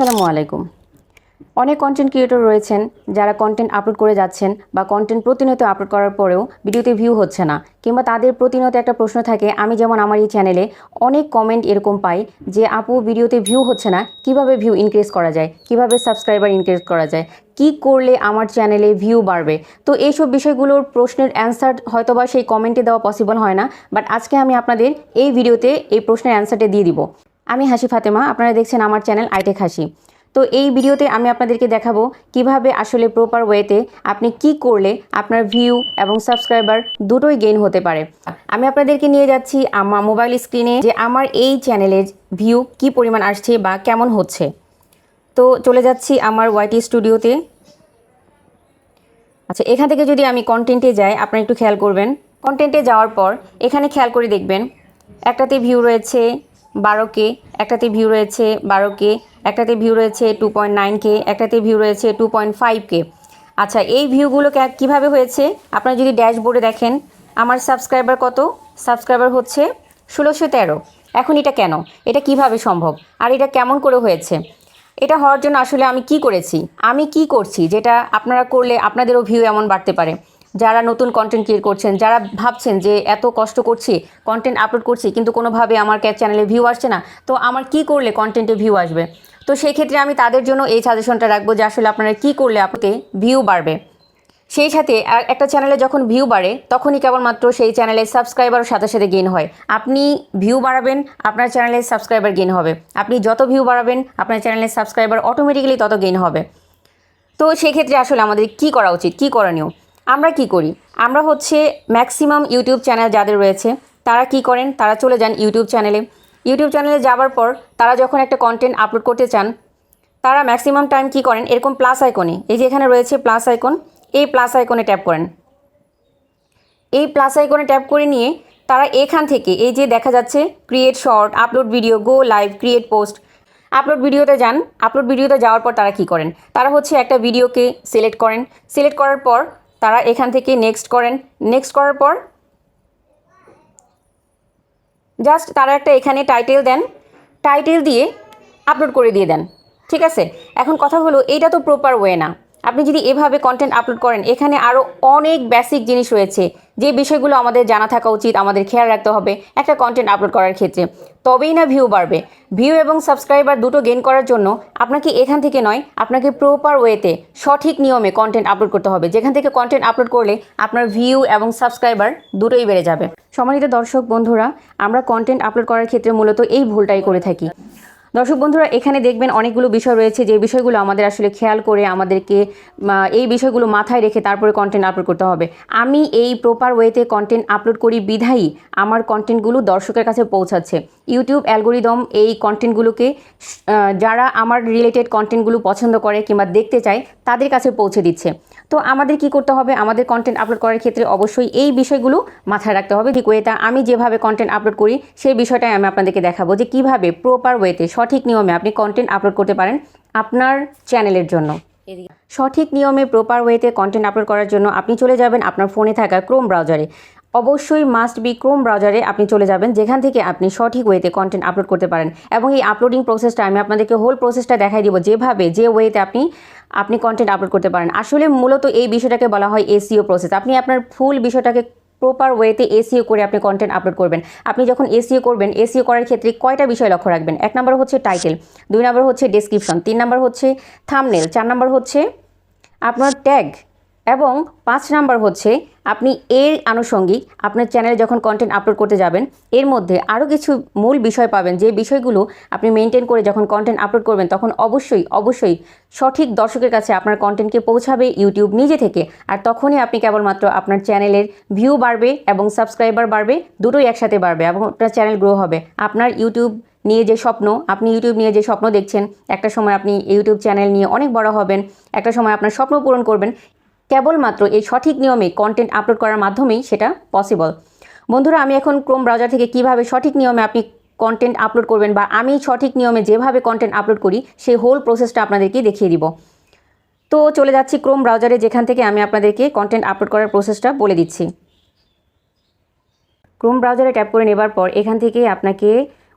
আসসালামু আলাইকুম। অনেক কন্টেন্ট ক্রিয়েটর রয়েছেন যারা কন্টেন্ট আপলোড করে যাচ্ছেন বা কন্টেন্ট প্রতিনিয়ত আপলোড করার পরেও ভিডিওতে ভিউ হচ্ছে না কিংবা তাদের প্রতিনিয়ত একটা প্রশ্ন থাকে, আমি যেমন আমার এই চ্যানেলে অনেক কমেন্ট এরকম পাই যে, আপু, ভিডিওতে ভিউ হচ্ছে না, কীভাবে ভিউ ইনক্রিজ করা যায়? কীভাবে সাবস্ক্রাইবার ইনক্রিজ করা যায়? কি করলে আমার চ্যানেলে ভিউ বাড়বে? তো এইসব বিষয়গুলোর প্রশ্নের অ্যান্সার হয়তোবা সেই কমেন্টে দেওয়া পসিবল হয় না বাট আজকে আমি আপনাদের এই ভিডিওতে এই প্রশ্নের অ্যান্সারটা দিয়ে দিব। আমি হাসি ফাতেমা, আপনারা দেখছেন আমার চ্যানেল আইটেক হাসি। তো এই ভিডিওতে আমি আপনাদেরকে দেখাবো কীভাবে আসলে প্রপার ওয়েতে আপনি কি করলে আপনার ভিউ এবং সাবস্ক্রাইবার দুটোই গেইন হতে পারে। আমি আপনাদেরকে নিয়ে যাচ্ছি আমার মোবাইল স্ক্রিনে যে আমার এই চ্যানেলের ভিউ কি পরিমাণ আসছে বা কেমন হচ্ছে। তো চলে যাচ্ছি আমার ওয়াইটি স্টুডিওতে আচ্ছা এখান থেকে যদি আমি কন্টেন্টে যাই, আপনারা একটু খেয়াল করবেন। কন্টেন্টে যাওয়ার পর এখানে খেয়াল করে দেখবেন, একটাতে ভিউ রয়েছে বারো কে একটাতে ভিউ রয়েছে বারো কে একটাতে ভিউ রয়েছে টু পয়েন্ট নাইন কে একটাতে ভিউ রয়েছে টু পয়েন্ট ফাইভ কে আচ্ছা এই ভিউগুলো কীভাবে হয়েছে? আপনারা যদি ড্যাশবোর্ডে দেখেন, আমার সাবস্ক্রাইবার কত? সাবস্ক্রাইবার হচ্ছে ষোলোশো তেরো। এখন এটা কেন? এটা কীভাবে সম্ভব? আর এটা কেমন করে হয়েছে? এটা হওয়ার জন্য আসলে আমি কি করেছি? আমি কি করছি? যেটা আপনারা করলে আপনাদেরও ভিউ এমন বাড়তে পারে। যারা নতুন কন্টেন্ট ক্রিয়েট করছেন, যারা ভাবছেন যে এত কষ্ট করছি কন্টেন্ট আপলোড করছি, কিন্তু কোনোভাবে আমার চ্যানেলে ভিউ আসছে না, তো আমার কি করলে কন্টেন্টে ভিউ আসবে? তো সেই ক্ষেত্রে আমি তাদের জন্য এই সাজেশনটা রাখব যে আসলে আপনারা কি করলে আপনাকে ভিউ বাড়বে? সেই সাথে একটা চ্যানেলে যখন ভিউ বাড়ে, তখনই কেবলমাত্র সেই চ্যানেলের সাবস্ক্রাইবারও সাথে সাথে গেইন হয়। আপনি ভিউ বাড়াবেন, আপনার চ্যানেলের সাবস্ক্রাইবার গেইন হবে। আপনি যত ভিউ বাড়াবেন, আপনার চ্যানেলের সাবস্ক্রাইবার অটোমেটিক্যালি তত গেইন হবে। তো সেক্ষেত্রে আসলে আমাদের কি করা উচিত, কী করণীয়? আমরা কি করি? আমরা হচ্ছে ম্যাক্সিমাম ইউটিউব চ্যানেল যাদের রয়েছে, তারা কি করেন? তারা চলে যান ইউটিউব চ্যানেলে ইউটিউব চ্যানেলে যাওয়ার পর তারা যখন একটা কন্টেন্ট আপলোড করতে চান, তারা ম্যাক্সিমাম টাইম কি করেন? এরকম প্লাস আইকনে এই যে এখানে রয়েছে প্লাস আইকন এই প্লাস আইকনে ট্যাপ করেন। এই প্লাস আইকনে ট্যাপ করে নিয়ে তারা এখান থেকে এই যে দেখা যাচ্ছে create short upload video go live create post upload ভিডিওতে যান। আপলোড ভিডিওতে যাওয়ার পর তারা কি করেন? তারা হচ্ছে একটা ভিডিওকে সিলেক্ট করেন। সিলেক্ট করার পর তারা এখান থেকে নেক্সট করেন। নেক্সট করার পর জাস্ট তারা একটা এখানে টাইটেল দেন। টাইটেল দিয়ে আপলোড করে দিয়ে দেন। ঠিক আছে? এখন কথা হলো, এইটা তো প্রপার ওয়ে না। আপনি যদি এভাবে কন্টেন্ট আপলোড করেন, এখানে আরও অনেক বেসিক জিনিস রয়েছে। যে বিষয়গুলো আমাদের জানা থাকা উচিত, আমাদের খেয়াল রাখতে হবে একটা কন্টেন্ট আপলোড করার ক্ষেত্রে। তবেই না ভিউ বাড়বে। ভিউ এবং সাবস্ক্রাইবার দুটো গেন করার জন্য আপনাকে এখান থেকে নয়, আপনাকে প্রপার ওয়েতে সঠিক নিয়মে কন্টেন্ট আপলোড করতে হবে। যেখান থেকে কন্টেন্ট আপলোড করলে আপনার ভিউ এবং সাবস্ক্রাইবার দুটোই বেড়ে যাবে। সম্মানিত দর্শক বন্ধুরা, আমরা কন্টেন্ট আপলোড করার ক্ষেত্রে মূলত এই ভুলটাই করে থাকি। দর্শক বন্ধুরা, এখানে দেখবেন অনেকগুলো বিষয় রয়েছে যে বিষয়গুলো আমাদের আসলে খেয়াল করে আমাদেরকে এই বিষয়গুলো মাথায় রেখে তারপরে কন্টেন্ট আপলোড করতে হবে। আমি এই প্রপার ওয়েতে কন্টেন্ট আপলোড করি বিধায়ী, আমার কন্টেন্টগুলো দর্শকের কাছে পৌঁছাচ্ছে। ইউটিউব অ্যালগোরিদম এই কন্টেন্টগুলোকে যারা আমার রিলেটেড কন্টেন্টগুলো পছন্দ করে কিংবা দেখতে চায়, তাদের কাছে পৌঁছে দিচ্ছে। তো আমাদের কি করতে হবে? আমাদের কন্টেন্ট আপলোড করার ক্ষেত্রে অবশ্যই এই বিষয়গুলো মাথায় রাখতে হবে। ঠিক ওয়েটা আমি যেভাবে কন্টেন্ট আপলোড করি, সেই বিষয়টাই আমি আপনাদেরকে দেখাবো যে কীভাবে প্রপার ওয়েতে সঠিক নিয়মে আপনি কন্টেন্ট আপলোড করতে পারেন আপনার চ্যানেলের জন্য। সঠিক নিয়মে প্রপার ওয়েতে কন্টেন্ট আপলোড করার জন্য আপনি চলে যাবেন আপনার ফোনে থাকা ক্রোম ব্রাউজারে অবশ্যই মাস্ট বি ক্রোম ব্রাউজারে আপনি চলে যাবেন যেখান থেকে আপনি সঠিক ওয়েতে কন্টেন্ট আপলোড করতে পারেন। এবং এই আপলোডিং প্রসেসটা আমি আপনাদেরকে হোল প্রসেসটা দেখাই দিব যেভাবে যে ওয়েতে আপনি আপনি কন্টেন্ট আপলোড করতে পারেন। আসলে মূলত এই বিষয়টাকে বলা হয় এসিও প্রসেস আপনি আপনার ফুল বিষয়টাকে প্রপার ওয়েতে এসিও করে আপনি কন্টেন্ট আপলোড করবেন। আপনি যখন এসিও করবেন এসিও করার ক্ষেত্রে কয়টা বিষয় লক্ষ্য রাখবেন? এক নম্বর হচ্ছে টাইটেল দুই নম্বর হচ্ছে ডেসক্রিপশন তিন নম্বর হচ্ছে থামনেল চার নম্বর হচ্ছে আপনার ট্যাগ এবং পাঁচ নাম্বার হচ্ছে আপনি এর আনুষঙ্গিক আপনার চ্যানেলে যখন কন্টেন্ট আপলোড করতে যাবেন, এর মধ্যে আরও কিছু মূল বিষয় পাবেন। যে বিষয়গুলো আপনি মেনটেন করে যখন কন্টেন্ট আপলোড করবেন, তখন অবশ্যই অবশ্যই সঠিক দর্শকের কাছে আপনার কন্টেন্টকে পৌঁছাবে ইউটিউব নিজে থেকে। আর তখনই আপনি কেবলমাত্র আপনার চ্যানেলের ভিউ বাড়বে এবং সাবস্ক্রাইবার বাড়বে, দুটোই একসাথে বাড়বে এবং আপনার চ্যানেল গ্রো হবে। আপনার ইউটিউব নিয়ে যে স্বপ্ন, আপনি ইউটিউব নিয়ে যে স্বপ্ন দেখছেন, একটা সময় আপনি ইউটিউব চ্যানেল নিয়ে অনেক বড় হবেন, একটা সময় আপনার স্বপ্ন পূরণ করবেন কেবলমাত্র এই সঠিক নিয়মে কন্টেন্ট আপলোড করার মাধ্যমেই সেটা পসিবল বন্ধুরা, আমি এখন ক্রোম ব্রাউজার থেকে কীভাবে সঠিক নিয়মে আপনি কন্টেন্ট আপলোড করবেন বা আমি সঠিক নিয়মে যেভাবে কন্টেন্ট আপলোড করি, সেই হোল প্রসেসটা আপনাদেরকে দেখিয়ে দিব। তো চলে যাচ্ছি ক্রোম ব্রাউজারে যেখান থেকে আমি আপনাদেরকে কন্টেন্ট আপলোড করার প্রসেসটা বলে দিচ্ছি। ক্রোম ব্রাউজারে ট্যাপ করে নেবার পর এখান থেকে আপনাকে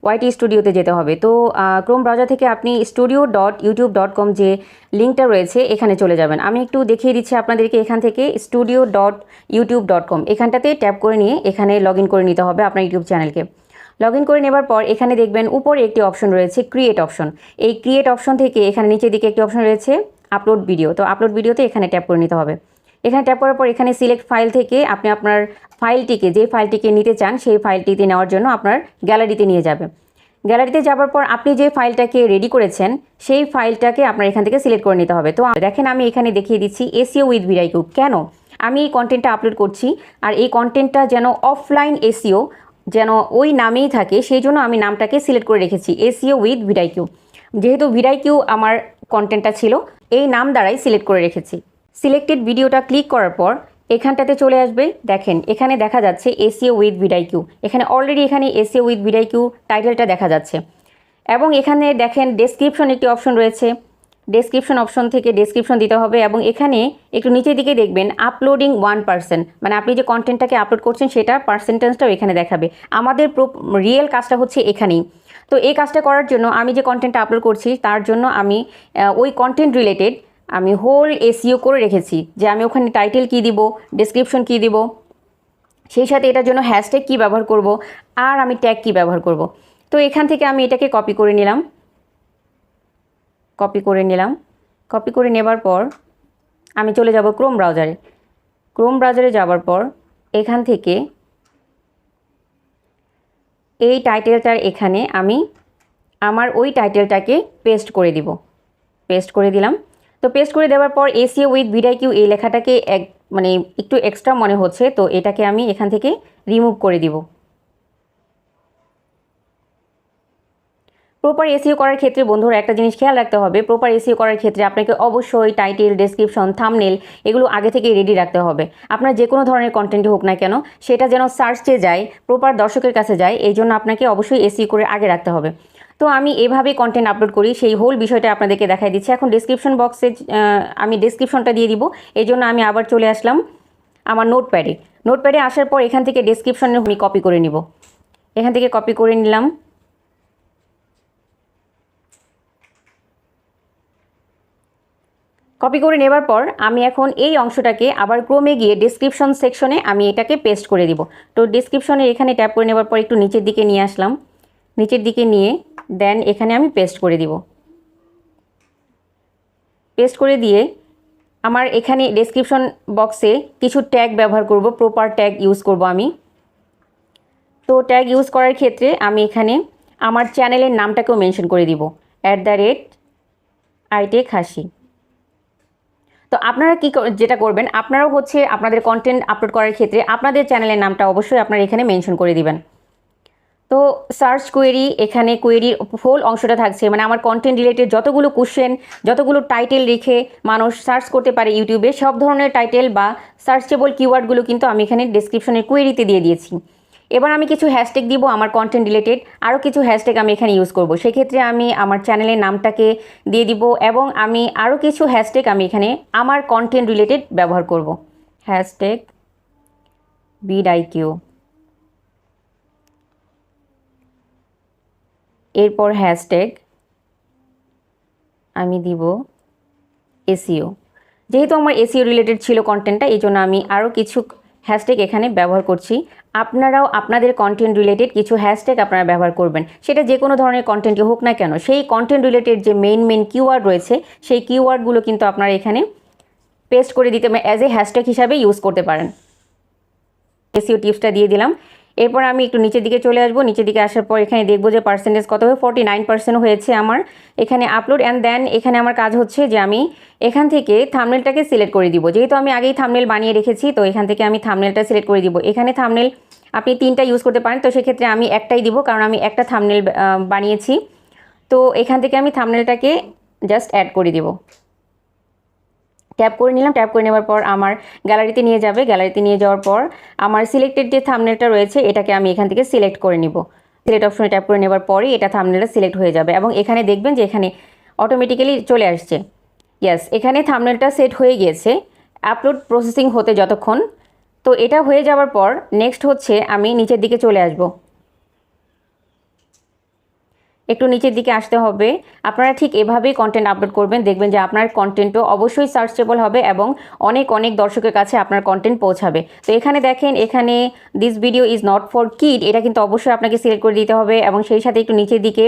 ওয়াইটি স্টুডিওতে যেতে হবে। তো ক্রোম ব্রাউজার থেকে আপনি studio dot YouTube dot com যে লিঙ্কটা রয়েছে, এখানে চলে যাবেন। আমি একটু দেখিয়ে দিচ্ছি আপনাদেরকে এখান থেকে studio dot YouTube dot com এখানটাতে ট্যাপ করে নিয়ে এখানে লগ করে নিতে হবে আপনার ইউটিউব চ্যানেলকে। লগ ইন করে নেবার পর এখানে দেখবেন উপরে একটি অপশন রয়েছে ক্রিয়েট অপশন এই ক্রিয়েট অপশন থেকে এখানে নিচের দিকে একটি অপশন রয়েছে আপলোড ভিডিও তো আপলোড ভিডিওতে এখানে ট্যাপ করে নিতে হবে। এখানে ট্যাপ করার পর এখানে সিলেক্ট ফাইল থেকে আপনি আপনার ফাইলটিকে যে ফাইলটিকে নিতে চান, সেই ফাইলটিতে নেওয়ার জন্য আপনার গ্যালারিতে নিয়ে যাবে। গ্যালারিতে যাওয়ার পর আপনি যে ফাইলটাকে রেডি করেছেন, সেই ফাইলটাকে আপনার এখান থেকে সিলেক্ট করে নিতে হবে। তো দেখেন আমি এখানে দেখিয়ে দিচ্ছি এসিও উইথ ভিরাইকিউ কেন? আমি এই কন্টেন্টটা আপলোড করছি আর এই কন্টেন্টটা যেন অফলাইন এসিও যেন ওই নামেই থাকে, সেই জন্য আমি নামটাকে সিলেক্ট করে রেখেছি এসিও উইথ ভিডাইকিউ যেহেতু ভিডাইকিউ আমার কন্টেন্টটা ছিল, এই নাম দ্বারাই সিলেক্ট করে রেখেছি। সিলেক্টেড ভিডিওটা ক্লিক করার পর, এখানটাতে চলে আসবে, দেখেন, এখানে দেখা যাচ্ছে এসিও উইথ ভিডাইকিউ এখানে অলরেডি এখানে এসিও উইথ ভিডাইকিউ টাইটেলটা দেখা যাচ্ছে। এবং এখানে দেখেন ডেসক্রিপশন একটি অপশন রয়েছে। ডেসক্রিপশন অপশন থেকে ডেসক্রিপশন দিতে হবে এবং এখানে একটু নিচের দিকে দেখবেন আপলোডিং ওয়ান পার্সেন্ট মানে আপনি যে কন্টেন্টটাকে আপলোড করছেন, সেটা পার্সেন্টেজটাও এখানে দেখাবে। আমাদের রিয়েল কাজটা হচ্ছে এখানেই। তো এই কাজটা করার জন্য আমি যে কন্টেন্টটা আপলোড করছি, তার জন্য আমি ওই কন্টেন্ট রিলেটেড আমি হোল এসিও করে রেখেছি যে আমি ওখানে টাইটেল কী দিব ডেসক্রিপশন কী দিব। সেই সাথে এটার জন্য হ্যাশট্যাগ কী ব্যবহার করব আর আমি ট্যাগ কী ব্যবহার করব। তো এখান থেকে আমি এটাকে কপি করে নিলাম। কপি করে নিলাম। কপি করে নেবার পর আমি চলে যাব ক্রোম ব্রাউজারে ক্রোম ব্রাউজারে যাওয়ার পর এখান থেকে এই টাইটেলটার এখানে আমি আমার ওই টাইটেলটাকে পেস্ট করে দিব। পেস্ট করে দিলাম। তো পেস্ট করে দেওয়ার পর এসিও উইথ ভিডাইকিউ এই লেখাটাকে এক মানে একটু এক্সট্রা মনে হচ্ছে, তো এটাকে আমি এখান থেকে রিমুভ করে দিব। প্রপার এসিও করার ক্ষেত্রে বন্ধুরা একটা জিনিস খেয়াল রাখতে হবে প্রপার এসিও করার ক্ষেত্রে আপনাকে অবশ্যই টাইটেল ডেসক্রিপশন থামনেল এগুলো আগে থেকে রেডি রাখতে হবে। আপনার যে কোনো ধরনের কন্টেন্ট হোক না কেন, সেটা যেন সার্চে যায় প্রপার দর্শকের কাছে যায়, এই জন্য আপনাকে অবশ্যই এসিও করে আগে রাখতে হবে। তো আমি এভাবেই কন্টেন্ট আপলোড করি, সেই হোল বিষয়টা আপনাদেরকে দেখাই দিচ্ছি। এখন ডিসক্রিপশন বক্সে আমি ডিসক্রিপশনটা দিয়ে দিব। এই জন্য আমি আবার চলে আসলাম আমার নোটপ্যাডে নোটপ্যাডে আসার পর এখান থেকে ডিসক্রিপশনে আমি কপি করে নিব। এখান থেকে কপি করে নিলাম। কপি করে নেবার পর আমি এখন এই অংশটাকে আবার ক্রমে গিয়ে ডিসক্রিপশন সেকশনে আমি এটাকে পেস্ট করে দিব। তো ডিসক্রিপশনে এখানে ট্যাপ করে নেবার পর একটু নিচের দিকে নিয়ে আসলাম। নিচের দিকে নিয়ে দেন এখানে আমি পেস্ট করে দিব। পেস্ট করে দিয়ে আমার এখানে ডেসক্রিপশন বক্সে কিছু ট্যাগ ব্যবহার করব প্রপার ট্যাগ ইউজ করব আমি। তো ট্যাগ ইউজ করার ক্ষেত্রে আমি এখানে আমার চ্যানেলের নামটাকেও মেনশন করে দিব। অ্যাট দ্য রেট আইটেক হাসি তো আপনারা কি যেটা করবেন, আপনারাও হচ্ছে আপনাদের কন্টেন্ট আপলোড করার ক্ষেত্রে আপনাদের চ্যানেলের নামটা অবশ্যই আপনারা এখানে মেনশন করে দিবেন। তো সার্চ কোয়েরি, এখানে কোয়েরির হোল অংশটা থাকছে। মানে আমার কন্টেন্ট রিলেটেড যতগুলো কোশ্চেন যতগুলো টাইটেল রেখে মানুষ সার্চ করতে পারে ইউটিউবে সব ধরনের টাইটেল বা সার্চেবল কিওয়ার্ডগুলো কিন্তু আমি এখানে ডিসক্রিপশনের কোয়েরিতে দিয়ে দিয়েছি। এবার আমি কিছু হ্যাশট্যাগ দিব আমার কন্টেন্ট রিলেটেড আরও কিছু হ্যাশট্যাগ আমি এখানে ইউজ করব। সেক্ষেত্রে আমি আমার চ্যানেলের নামটাকে দিয়ে দিব এবং আমি আরও কিছু হ্যাশট্যাগ আমি এখানে আমার কন্টেন্ট রিলেটেড ব্যবহার করব। হ্যাশট্যাগ বিডাইকিউ এরপর হ্যাশট্যাগ আমি দিব এসিও যেহেতু আমার এসিও রিলেটেড ছিল কন্টেন্টটা এই জন্য আমি আরও কিছু হ্যাশট্যাগ এখানে ব্যবহার করছি। আপনারাও আপনাদের কন্টেন্ট রিলেটেড কিছু হ্যাশট্যাগ আপনারা ব্যবহার করবেন। সেটা যে কোনো ধরনের কন্টেন্টই হোক না কেন, সেই কন্টেন্ট রিলেটেড যে মেইন মেইন কিওয়ার্ড রয়েছে, সেই কিওয়ার্ডগুলো কিন্তু আপনারা এখানে পেস্ট করে দিতে অ্যাজ এ হ্যাশট্যাগ হিসাবে ইউজ করতে পারেন। এসিও টিপসটা দিয়ে দিলাম। এরপর আমি একটু নিচের দিকে চলে আসব। নিচের দিকে আসার পর এখানে দেখব যে পার্সেন্টেজ কত হবে ফর্টি নাইন পার্সেন্ট হয়েছে আমার। এখানে আপলোড অ্যান্ড দেন এখানে আমার কাজ হচ্ছে যে আমি এখান থেকে থামনেলটাকে সিলেক্ট করে দিব। যেহেতু আমি আগেই থামনেল বানিয়ে রেখেছি, তো এখান থেকে আমি থামনেলটা সিলেক্ট করে দিব। এখানে থামনেল আপনি তিনটা ইউজ করতে পারেন, তো সেক্ষেত্রে আমি একটাই দিব, কারণ আমি একটা থামনেল বানিয়েছি। তো এখান থেকে আমি থামনেলটাকে জাস্ট অ্যাড করে দিব। ট্যাপ করে নিলাম। ট্যাপ করে নেওয়ার পর আমার গ্যালারিতে নিয়ে যাবে। গ্যালারিতে নিয়ে যাওয়ার পর আমার সিলেক্টেড যে থামনেলটা রয়েছে, এটাকে আমি এখান থেকে সিলেক্ট করে নিব। সিলেক্ট অপশনে ট্যাপ করে নেওয়ার পরই এটা থামনেলটা সিলেক্ট হয়ে যাবে এবং এখানে দেখবেন যে এখানে অটোমেটিক্যালি চলে আসছে। ইয়াস এখানে থামনেলটা সেট হয়ে গিয়েছে। আপলোড প্রসেসিং হতে যতক্ষণ। তো এটা হয়ে যাওয়ার পর নেক্সট হচ্ছে আমি নিচের দিকে চলে আসব। একটু নিচের দিকে আসতে হবে। আপনারা ঠিক এভাবেই কন্টেন্ট আপলোড করবেন, দেখবেন যে আপনার কন্টেন্টও অবশ্যই সার্চেবল হবে এবং অনেক অনেক দর্শকের কাছে আপনার কন্টেন্ট পৌঁছাবে। তো এখানে দেখেন, এখানে this video is not for kid এটা কিন্তু অবশ্যই আপনাকে সিলেক্ট করে দিতে হবে এবং সেই সাথে একটু নিচের দিকে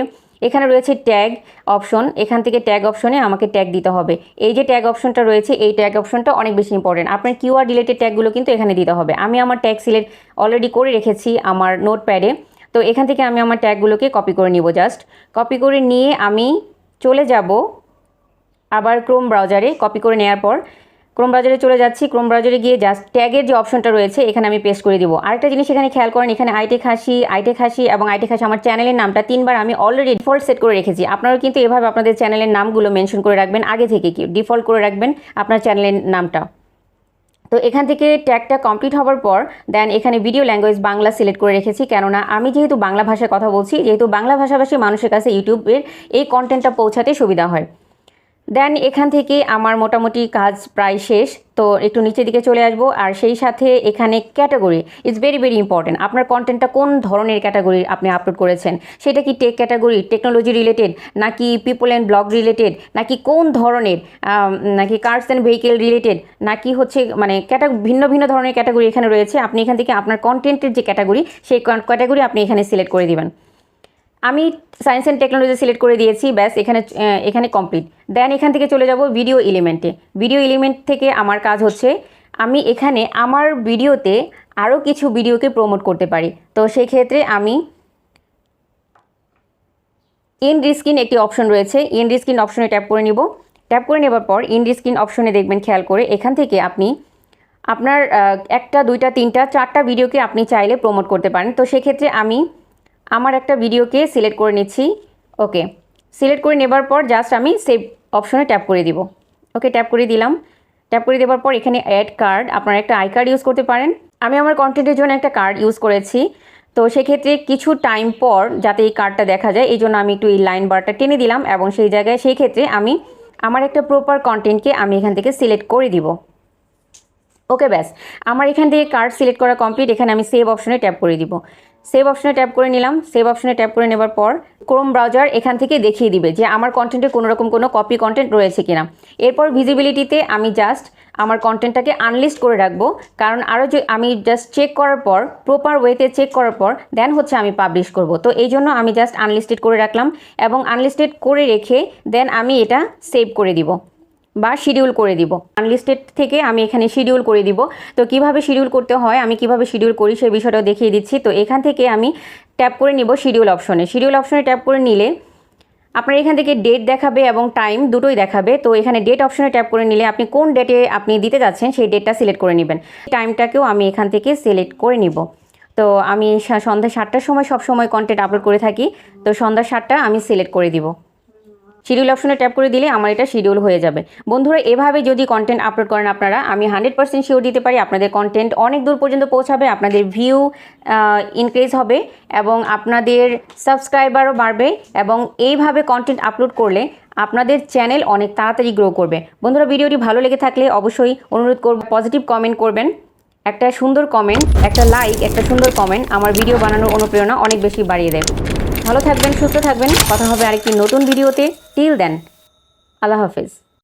এখানে রয়েছে ট্যাগ অপশন এখান থেকে ট্যাগ অপশনে আমাকে ট্যাগ দিতে হবে। এই যে ট্যাগ অপশনটা রয়েছে, এই ট্যাগ অপশনটা অনেক বেশি ইম্পর্টেন্ট আপনার কিউআর রিলেটেড ট্যাগগুলো কিন্তু এখানে দিতে হবে। আমি আমার ট্যাগ সিলেক্ট অলরেডি করে রেখেছি আমার নোটপ্যাডে তো এখান থেকে আমি আমার ট্যাগগুলোকে কপি করে নিব জাস্ট কপি করে নিয়ে আমি চলে যাব আবার ক্রোম ব্রাউজারে কপি করে নেওয়ার পর। ক্রোম ব্রাউজারে চলে যাচ্ছি। ক্রোম ব্রাউজারে গিয়ে জাস্ট ট্যাগের যে অপশনটা রয়েছে, এখানে আমি পেস্ট করে দিব। আরেকটা জিনিস এখানে খেয়াল করেন, এখানে আইটে খাসি আইটে খাসি এবং আইটে খাসি আমার চ্যানেলের নামটা তিনবার আমি অলরেডি ডিফল্ট সেট করে রেখেছি। আপনারাও কিন্তু এভাবে আপনাদের চ্যানেলের নামগুলো মেনশন করে রাখবেন, আগে থেকে কি ডিফল্ট করে রাখবেন আপনার চ্যানেলের নামটা। তো এখান থেকে ট্যাগটা কমপ্লিট হওয়ার পর দেন এখানে ভিডিও ল্যাঙ্গুয়েজ বাংলা সিলেক্ট করে রেখেছি। কেননা আমি যেহেতু বাংলা ভাষায় কথা বলছি, যেহেতু বাংলা ভাষাভাষী মানুষের কাছে ইউটিউবের এই কন্টেন্টটা পৌঁছাতে সুবিধা হয়। দেন এখান থেকে আমার মোটামুটি কাজ প্রায় শেষ। তো একটু নিচের দিকে চলে আসব। আর সেই সাথে এখানে category it's very very important আপনার কন্টেন্টটা কোন ধরনের ক্যাটাগরি আপনি আপলোড করেছেন? সেটা কি টেক ক্যাটাগরি টেকনোলজি রিলেটেড নাকি পিপল অ্যান্ড ব্লগ রিলেটেড নাকি কোন ধরনের নাকি কার্স অ্যান্ড ভেহিকেল রিলেটেড নাকি হচ্ছে মানে ক্যাটা ভিন্ন ভিন্ন ধরনের ক্যাটাগরি এখানে রয়েছে। আপনি এখান থেকে আপনার কন্টেন্টের যে ক্যাটাগরি সেই ক্যাটাগরি আপনি এখানে সিলেক্ট করে দিবেন। আমি সায়েন্স অ্যান্ড টেকনোলজি সিলেক্ট করে দিয়েছি, ব্যাস, এখানে এখানে কমপ্লিট দেন এখান থেকে চলে যাব ভিডিও এলিমেন্টে ভিডিও এলিমেন্ট থেকে আমার কাজ হচ্ছে, আমি এখানে আমার ভিডিওতে আরও কিছু ভিডিওকে প্রমোট করতে পারি। তো সেই ক্ষেত্রে আমি ইন রিস্কিন একটি অপশন রয়েছে। ইন রিস্কিন অপশনে ট্যাপ করে নিব। ট্যাপ করে নেবার পর ইন রিস্কিন অপশনে দেখবেন, খেয়াল করে এখান থেকে আপনি আপনার একটা, দুইটা, তিনটা, চারটা ভিডিওকে আপনি চাইলে প্রমোট করতে পারেন। তো সেক্ষেত্রে আমি আমার একটা ভিডিওকে সিলেক্ট করে নিচ্ছি। ওকে, সিলেক্ট করে নেবার পর জাস্ট আমি সেভ অপশনে ট্যাপ করে দিব। ওকে ট্যাপ করে দিলাম। ট্যাপ করে দেওয়ার পর এখানে অ্যাড কার্ড আপনারা একটা আই কার্ড ইউজ করতে পারেন। আমি আমার কন্টেন্টের জন্য একটা কার্ড ইউজ করেছি। তো সেক্ষেত্রে কিছু টাইম পর যাতে এই কার্ডটা দেখা যায়, এই জন্য আমি একটু এই লাইন বারটা টেনে দিলাম এবং সেই জায়গায় সেই ক্ষেত্রে আমি আমার একটা প্রপার কন্টেন্টকে আমি এখান থেকে সিলেক্ট করে দিব। ওকে, ব্যাস। আমার এখান থেকে কার্ড সিলেক্ট করা কমপ্লিট এখানে আমি সেভ অপশনে ট্যাপ করে দিব। সেভ অপশনে ট্যাপ করে নিলাম। সেভ অপশনে ট্যাপ করে নেবার পর ক্রোম ব্রাউজার এখান থেকে দেখিয়ে দিবে যে আমার কন্টেন্টে কোনো রকম কোনো কপি কন্টেন্ট রয়েছে কিনা। এরপর ভিজিবিলিটিতে আমি জাস্ট আমার কন্টেন্টটাকে আনলিস্ট করে রাখব। কারণ আরও যে আমি জাস্ট চেক করার পর প্রপার ওয়েতে চেক করার পর দেন হচ্ছে আমি পাবলিশ করব। তো এই জন্য আমি জাস্ট আনলিস্টেড করে রাখলাম এবং আনলিস্টেড করে রেখে দেন আমি এটা সেভ করে দিব। বা শিডিউল করে দিব। আনলিস্টেড থেকে আমি এখানে শিডিউল করে দিব। তো কীভাবে শিডিউল করতে হয়, আমি কীভাবে শিডিউল করি সেই বিষয়টাও দেখিয়ে দিচ্ছি। তো এখান থেকে আমি ট্যাপ করে নিব শিডিউল অপশনে শিডিউল অপশনে ট্যাপ করে নিলে আপনার এখান থেকে ডেট দেখাবে এবং টাইম দুটোই দেখাবে। তো এখানে ডেট অপশনে ট্যাপ করে নিলে আপনি কোন ডেটে আপনি দিতে যাচ্ছেন সেই ডেটটা সিলেক্ট করে নেবেন। টাইমটাকেও আমি এখান থেকে সিলেক্ট করে নিব। তো আমি সন্ধ্যা সাতটার সময় সব সময় কন্টেন্ট আপলোড করে থাকি। তো সন্ধ্যা সাতটা আমি সিলেক্ট করে দিব। শিডিউল অপশনে ট্যাপ করে দিলে আমার এটা শিডিউল হয়ে যাবে। বন্ধুরা, এভাবে যদি কন্টেন্ট আপলোড করেন আপনারা, আমি হান্ড্রেড পার্সেন্ট শিওর দিতে পারি আপনাদের কন্টেন্ট অনেক দূর পর্যন্ত পৌঁছাবে, আপনাদের ভিউ ইনক্রিজ হবে এবং আপনাদের সাবস্ক্রাইবারও বাড়বে এবং এইভাবে কন্টেন্ট আপলোড করলে আপনাদের চ্যানেল অনেক তাড়াতাড়ি গ্রো করবে। বন্ধুরা, ভিডিওটি ভালো লেগে থাকলে অবশ্যই অনুরোধ করব পজিটিভ কমেন্ট করবেন। একটা সুন্দর কমেন্ট একটা লাইক একটা সুন্দর কমেন্ট আমার ভিডিও বানানোর অনুপ্রেরণা অনেক বেশি বাড়িয়ে দেয়। ভালো থাকবেন সুস্থ থাকবেন। কথা হবে আরেকটি নতুন ভিডিওতে। টিল দেন আল্লাহ হাফেজ।